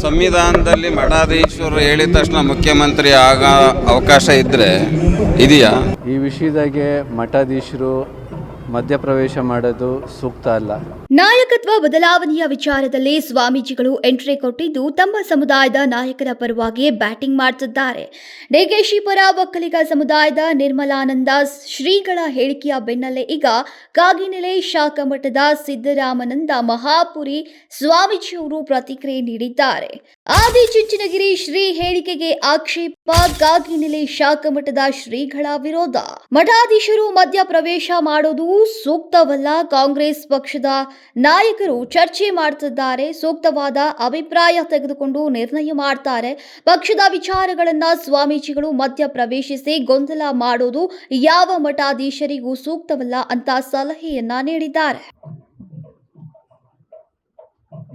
ಸಂವಿಧಾನದಲ್ಲಿ ಮಠಾಧೀಶರು ಹೇಳಿದ ತಕ್ಷಣ ಮುಖ್ಯಮಂತ್ರಿ ಆಗ ಅವಕಾಶ ಇದ್ದರೆ ಇದೆಯಾ? ಈ ವಿಷಯದಾಗೆ ಮಠಾಧೀಶರು ಮಧ್ಯಪ್ರವೇಶ ಮಾಡೋದು ಸೂಕ್ತ ಅಲ್ಲ. ನಾಯಕತ್ವ ಬದಲಾವಣೆಯ ವಿಚಾರದಲ್ಲಿ ಸ್ವಾಮೀಜಿಗಳು ಎಂಟ್ರಿ ಕೊಟ್ಟಿದ್ದು ತಮ್ಮ ಸಮುದಾಯದ ನಾಯಕರ ಪರವಾಗಿ ಬ್ಯಾಟಿಂಗ್ ಮಾಡ್ತಿದ್ದಾರೆ. ಡಿಕೆಶಿ ಪರ ಒಕ್ಕಲಿಗ ಸಮುದಾಯದ ನಿರ್ಮಲಾನಂದ ಶ್ರೀಗಳ ಹೇಳಿಕೆಯ ಬೆನ್ನಲ್ಲೇ ಈಗ ಕಾಗಿನೆಲೆ ಶಾಖಾ ಮಠದ ಸಿದ್ದರಾಮನಂದ ಮಹಾಪುರಿ ಸ್ವಾಮೀಜಿಯವರು ಪ್ರತಿಕ್ರಿಯೆ ನೀಡಿದ್ದಾರೆ. ಆದಿಚುಂಚನಗಿರಿ ಶ್ರೀ ಹೇಳಿಕೆಗೆ ಆಕ್ಷೇಪ ಕಾಗಿನೆಲೆ ಶಾಖಮಠದ ಶ್ರೀಗಳ ವಿರೋಧ. ಮಠಾಧೀಶರು ಮಧ್ಯ ಪ್ರವೇಶ ಮಾಡೋದು ಸೂಕ್ತವಲ್ಲ. ಕಾಂಗ್ರೆಸ್ ಪಕ್ಷದ ನಾಯಕರು ಚರ್ಚೆ ಮಾಡ್ತಿದ್ದಾರೆ. ಸೂಕ್ತವಾದ ಅಭಿಪ್ರಾಯ ತೆಗೆದುಕೊಂಡು ನಿರ್ಣಯ ಮಾಡ್ತಾರೆ. ಪಕ್ಷದ ವಿಚಾರಗಳನ್ನ ಸ್ವಾಮೀಜಿಗಳು ಮಧ್ಯ ಪ್ರವೇಶಿಸಿ ಗೊಂದಲ ಮಾಡೋದು ಯಾವ ಮಠಾಧೀಶರಿಗೂ ಸೂಕ್ತವಲ್ಲ ಅಂತ ಸಲಹೆಯನ್ನ ನೀಡಿದ್ದಾರೆ.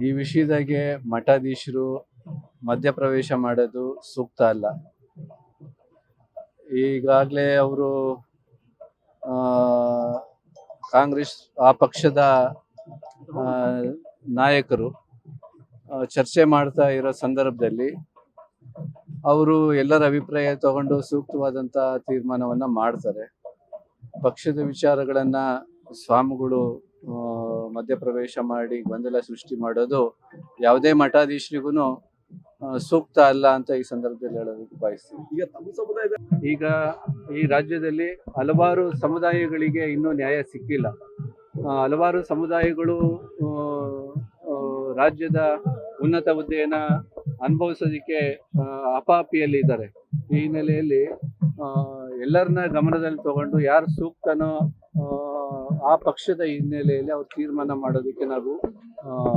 ಈ ವಿಷಯದಾಗೆ ಮಠಾಧೀಶರು ಮಧ್ಯಪ್ರವೇಶ ಮಾಡೋದು ಸೂಕ್ತ ಅಲ್ಲ. ಈಗಾಗಲೇ ಅವರು ಕಾಂಗ್ರೆಸ್, ಆ ಪಕ್ಷದ ನಾಯಕರು ಚರ್ಚೆ ಮಾಡ್ತಾ ಇರೋ ಸಂದರ್ಭದಲ್ಲಿ ಅವರು ಎಲ್ಲರ ಅಭಿಪ್ರಾಯ ತಗೊಂಡು ಸೂಕ್ತವಾದಂಥ ತೀರ್ಮಾನವನ್ನ ಮಾಡ್ತಾರೆ. ಪಕ್ಷದ ವಿಚಾರಗಳನ್ನ ಸ್ವಾಮಿಗಳು ಮಧ್ಯಪ್ರವೇಶ ಮಾಡಿ ಗೊಂದಲ ಸೃಷ್ಟಿ ಮಾಡೋದು ಯಾವುದೇ ಮಠಾಧೀಶರಿಗೂ ಸೂಕ್ತ ಅಲ್ಲ ಅಂತ ಈ ಸಂದರ್ಭದಲ್ಲಿ ಹೇಳೋದಕ್ಕೆ ಬಯಸ್ತೀನಿ ಈಗ ತಮ್ಮ ಸಮುದಾಯದ ಈಗ ಈ ರಾಜ್ಯದಲ್ಲಿ ಹಲವಾರು ಸಮುದಾಯಗಳಿಗೆ ಇನ್ನೂ ನ್ಯಾಯ ಸಿಕ್ಕಿಲ್ಲ. ಹಲವಾರು ಸಮುದಾಯಗಳು ರಾಜ್ಯದ ಉನ್ನತ ಹುದ್ದೆಯನ್ನ ಅನುಭವಿಸೋದಕ್ಕೆ ಅಪಾಪಿಯಲ್ಲಿ ಇದ್ದಾರೆ ಈ ಹಿನ್ನೆಲೆಯಲ್ಲಿ ಎಲ್ಲರನ್ನ ಗಮನದಲ್ಲಿ ತಗೊಂಡು ಯಾರು ಸೂಕ್ತನೋ ಆ, ಪಕ್ಷದ ಹಿನ್ನೆಲೆಯಲ್ಲಿ ಅವ್ರು ತೀರ್ಮಾನ ಮಾಡೋದಕ್ಕೆ ನಾವು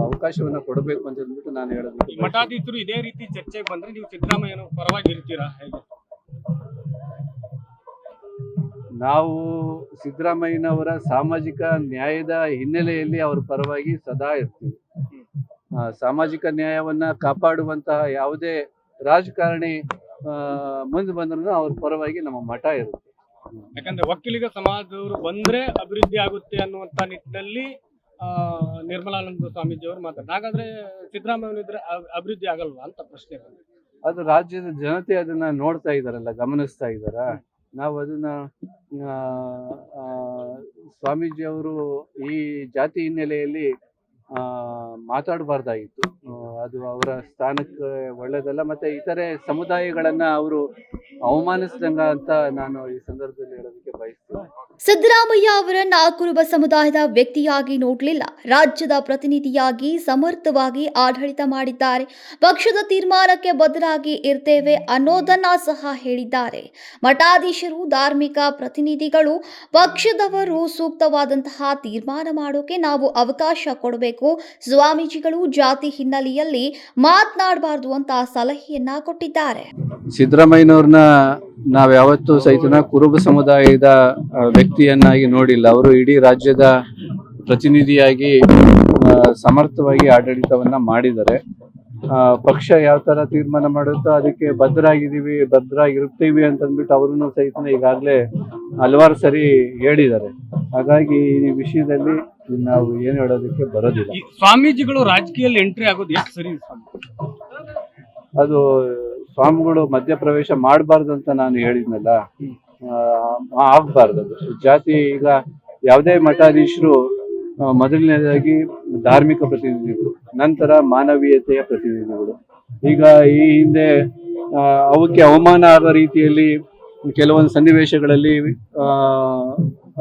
ಅವಕಾಶವನ್ನ ಕೊಡಬೇಕು ಅಂತ ಅಂದ್ಬಿಟ್ಟು ನಾನು ಹೇಳೋದು. ಮಠಾಧೀಶರು ಇದೇ ರೀತಿ ಚರ್ಚೆಗೆ ಬಂದ್ರೆ ನೀವು ಸಿದ್ದರಾಮಯ್ಯ ಪರವಾಗಿ ಇರ್ತೀರಾ? ನಾವು ಸಿದ್ದರಾಮಯ್ಯನವರ ಸಾಮಾಜಿಕ ನ್ಯಾಯದ ಹಿನ್ನೆಲೆಯಲ್ಲಿ ಅವ್ರ ಪರವಾಗಿ ಸದಾ ಇರ್ತೀವಿ. ಆ, ಸಾಮಾಜಿಕ ನ್ಯಾಯವನ್ನ ಕಾಪಾಡುವಂತಹ ಯಾವುದೇ ರಾಜಕಾರಣಿ ಮುಂದೆ ಬಂದ್ರೂ ಅವ್ರ ಪರವಾಗಿ ನಮ್ಮ ಮಠ ಇರುತ್ತೆ. ಯಾಕಂದ್ರೆ ವಕೀಲಿಗ ಸಮಾಜದವರು ಬಂದ್ರೆ ಅಭಿವೃದ್ಧಿ ಆಗುತ್ತೆ ಅನ್ನುವಂತ ನಿಟ್ಟಿನಲ್ಲಿ ಆ, ನಿರ್ಮಲಾನಂದ ಸ್ವಾಮೀಜಿ ಅವರು ಮಾತಾಡ್ತಾರೆ. ಹಾಗಾದ್ರೆ ಸಿದ್ದರಾಮಯ್ಯ ಇದ್ರೆ ಅಭಿವೃದ್ಧಿ ಆಗಲ್ವಾ ಅಂತ ಪ್ರಶ್ನೆ. ಅದು ರಾಜ್ಯದ ಜನತೆ ಅದನ್ನ ನೋಡ್ತಾ ಇದಾರಲ್ಲ ಗಮನಿಸ್ತಾ ಇದಾರ? ನಾವು ಅದನ್ನ ಸ್ವಾಮೀಜಿ ಅವರು ಈ ಜಾತಿ ಹಿನ್ನೆಲೆಯಲ್ಲಿ ಆ, ಮಾತಾಡಬಾರ್ದಾಗಿತ್ತು. ಅದು ಅವರ ಸ್ಥಾನಕ್ಕೆ ಒಳ್ಳೇದಲ್ಲ. ಮತ್ತೆ ಇತರೆ ಸಮುದಾಯಗಳನ್ನ ಅವರು ಅವಮಾನಿಸಿದಂಗ ಅಂತ ನಾನು ಈ ಸಂದರ್ಭದಲ್ಲಿ ಹೇಳೋದಕ್ಕೆ ಸಿದ್ದರಾಮಯ್ಯ ಅವರನ್ನ ಕುರುಬ ಸಮುದಾಯದ ವ್ಯಕ್ತಿಯಾಗಿ ನೋಡಲಿಲ್ಲ. ರಾಜ್ಯದ ಪ್ರತಿನಿಧಿಯಾಗಿ ಸಮರ್ಥವಾಗಿ ಆಡಳಿತ ಮಾಡಿದ್ದಾರೆ. ಪಕ್ಷದ ತೀರ್ಮಾನಕ್ಕೆ ಬದಲಾಗಿ ಇರ್ತೇವೆ ಅನ್ನೋದನ್ನ ಸಹ ಹೇಳಿದ್ದಾರೆ. ಮಠಾಧೀಶರು ಧಾರ್ಮಿಕ ಪ್ರತಿನಿಧಿಗಳು ಪಕ್ಷದವರು ಸೂಕ್ತವಾದಂತಹ ತೀರ್ಮಾನ ಮಾಡೋಕೆ ನಾವು ಅವಕಾಶ ಕೊಡಬೇಕು. ಸ್ವಾಮೀಜಿಗಳು ಜಾತಿ ಹಿನ್ನೆಲೆಯಲ್ಲಿ ಮಾತನಾಡಬಾರದು ಅಂತ ಸಲಹೆಯನ್ನ ಕೊಟ್ಟಿದ್ದಾರೆ. ಸಿದ್ದರಾಮಯ್ಯನವ್ರನ್ನ ನಾವ್ ಯಾವತ್ತೂ ಸಹಿತನ ಕುರುಬ ಸಮುದಾಯದ ವ್ಯಕ್ತಿಯನ್ನಾಗಿ ನೋಡಿಲ್ಲ. ಅವರು ಇಡೀ ರಾಜ್ಯದ ಪ್ರತಿನಿಧಿಯಾಗಿ ಸಮರ್ಥವಾಗಿ ಆಡಳಿತವನ್ನ ಮಾಡಿದ್ದಾರೆ. ಪಕ್ಷ ಯಾವ ತರ ತೀರ್ಮಾನ ಮಾಡುತ್ತೋ ಅದಕ್ಕೆ ಭದ್ರಾಗಿದ್ದೀವಿ ಭದ್ರಾಗಿರ್ತೀವಿ ಅಂತಂದ್ಬಿಟ್ಟು ಅವರನ್ನು ಸಹಿತ ಈಗಾಗಲೇ ಹಲವಾರು ಸರಿ ಹೇಳಿದ್ದಾರೆ. ಹಾಗಾಗಿ ಈ ವಿಷಯದಲ್ಲಿ ನಾವು ಏನು ಹೇಳೋದಕ್ಕೆ ಬರೋದಿಲ್ಲ. ಸ್ವಾಮೀಜಿಗಳು ರಾಜಕೀಯದಲ್ಲಿ ಎಂಟ್ರಿ ಆಗೋದು ಎಷ್ಟು ಸರಿ ಅದು ಸ್ವಾಮಿಗಳು ಮಧ್ಯಪ್ರವೇಶ ಮಾಡಬಾರ್ದು ಅಂತ ನಾನು ಹೇಳಿದ್ನಲ್ಲ ಆಗ್ಬಾರ್ದು ಜಾತಿ ಈಗ ಯಾವುದೇ ಮಠಾಧೀಶರು ಮೊದಲನೇದಾಗಿ ಧಾರ್ಮಿಕ ಪ್ರತಿನಿಧಿಗಳು, ನಂತರ ಮಾನವೀಯತೆಯ ಪ್ರತಿನಿಧಿಗಳು. ಈಗ ಈ ಹಿಂದೆ ಅವಕ್ಕೆ ಅವಮಾನ ಆಗೋ ರೀತಿಯಲ್ಲಿ ಕೆಲವೊಂದು ಸನ್ನಿವೇಶಗಳಲ್ಲಿ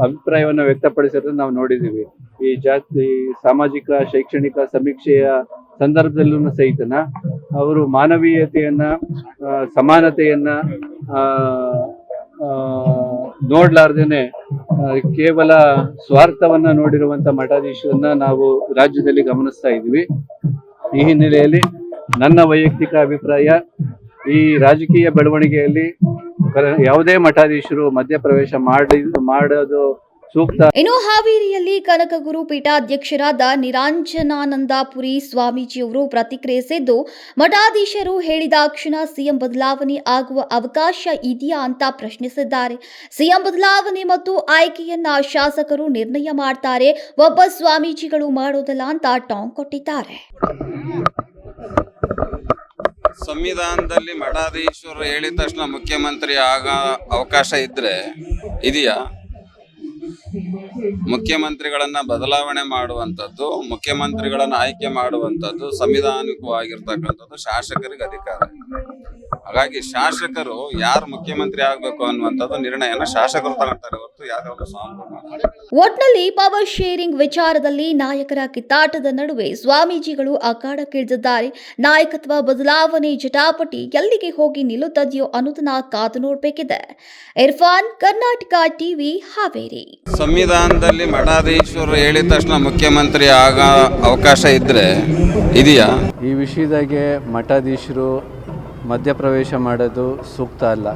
ಅಭಿಪ್ರಾಯವನ್ನು ವ್ಯಕ್ತಪಡಿಸಿರೋದನ್ನ ನಾವು ನೋಡಿದೀವಿ ಈ ಜಾತಿ, ಸಾಮಾಜಿಕ, ಶೈಕ್ಷಣಿಕ ಸಮೀಕ್ಷೆಯ ಸಂದರ್ಭದಲ್ಲೂ ಸಹಿತನ ಅವರು ಮಾನವೀಯತೆಯನ್ನ ಸಮಾನತೆಯನ್ನ ನೋಡ್ಲಾರ್ದೇನೆ ಕೇವಲ ಸ್ವಾರ್ಥವನ್ನ ನೋಡಿರುವಂತ ಮಠಾಧೀಶರನ್ನ ನಾವು ರಾಜ್ಯದಲ್ಲಿ ಗಮನಿಸ್ತಾ ಇದ್ದೀವಿ. ಈ ಹಿನ್ನೆಲೆಯಲ್ಲಿ ನನ್ನ ವೈಯಕ್ತಿಕ ಅಭಿಪ್ರಾಯ, ಈ ರಾಜಕೀಯ ಬೆಳವಣಿಗೆಯಲ್ಲಿ ಯಾವುದೇ ಮಠಾಧೀಶರು ಮಧ್ಯಪ್ರವೇಶ ಮಾಡಿ ಮಾಡೋದು ಸೂಕ್ತ. ಇನ್ನು ಹಾವೇರಿಯಲ್ಲಿ ಕನಕಗುರು ಪೀಠಾಧ್ಯಕ್ಷರಾದ ನಿರಾಂಜನಾನಂದಪುರಿ ಸ್ವಾಮೀಜಿಯವರು ಪ್ರತಿಕ್ರಿಯಿಸಿದ್ದು ಮಠಾಧೀಶರು ಹೇಳಿದ ಕ್ಷಣ ಸಿಎಂ ಬದಲಾವಣೆ ಆಗುವ ಅವಕಾಶ ಇದೆಯಾ ಅಂತ ಪ್ರಶ್ನಿಸಿದ್ದಾರೆ. ಸಿಎಂ ಬದಲಾವಣೆ ಮತ್ತು ಆಯ್ಕೆಯನ್ನ ಶಾಸಕರು ನಿರ್ಣಯ ಮಾಡ್ತಾರೆ ಒಬ್ಬ ಸ್ವಾಮೀಜಿಗಳು ಮಾಡೋದಲ್ಲ ಅಂತ ಟಾಂಗ್ ಕೊಟ್ಟಿದ್ದಾರೆ. ಸಂವಿಧಾನದಲ್ಲಿ ಮಠಾಧೀಶರು ಹೇಳಿದ ತಕ್ಷಣ ಮುಖ್ಯಮಂತ್ರಿ ಆಗ ಅವಕಾಶ ಇದ್ರೆ ಇದೆಯಾ? ಮುಖ್ಯಮಂತ್ರಿಗಳನ್ನ ಬದಲಾವಣೆ ಮಾಡುವಂತದ್ದು ಮುಖ್ಯಮಂತ್ರಿಗಳನ್ನ ಆಯ್ಕೆ ಮಾಡುವಂತದ್ದು ಸಂವಿಧಾನಿಕವಾಗಿರ್ತಕ್ಕಂಥದ್ದು ಶಾಸಕರಿಗೆ ಅಧಿಕಾರ. ಹಾಗಾಗಿ ಶಾಸಕರು ಯಾರು ಮುಖ್ಯಮಂತ್ರಿ ಆಗಬೇಕು ಅನ್ನುವಂಥದ್ದು ನಿರ್ಣಯನ ಶಾಸಕರು ತಗೊಳ್ತಾರೆ ಹೊರತು ಯಾವ್ದಾದ್ರು. ಒಟ್ನಲ್ಲಿ ಪವರ್ ಶೇರಿಂಗ್ ವಿಚಾರದಲ್ಲಿ ನಾಯಕರ ಕಿತ್ತಾಟದ ನಡುವೆ ಸ್ವಾಮೀಜಿಗಳು ಅಖಾಡಕ್ಕಿಳಿದಿದ್ದಾರೆ. ನಾಯಕತ್ವ ಬದಲಾವಣೆ ಜಟಾಪಟಿ ಎಲ್ಲಿಗೆ ಹೋಗಿ ನಿಲ್ಲುತ್ತದೆಯೋ ಅನ್ನೋದನ್ನ ಕಾದು ನೋಡಬೇಕಿದೆ. ಇರ್ಫಾನ್ ಕರ್ನಾಟಕ ಟಿವಿ ಹಾವೇರಿ. ಸಂವಿಧಾನದಲ್ಲಿ ಮಠಾಧೀಶರು ಹೇಳಿದ ತಕ್ಷಣ ಮುಖ್ಯಮಂತ್ರಿ ಆಗ ಅವಕಾಶ ಇದ್ರೆ ಇದೆಯಾ? ಈ ವಿಷಯದಾಗೆ ಮಠಾಧೀಶರು ಮಧ್ಯಪ್ರವೇಶ ಮಾಡೋದು ಸೂಕ್ತ ಅಲ್ಲ.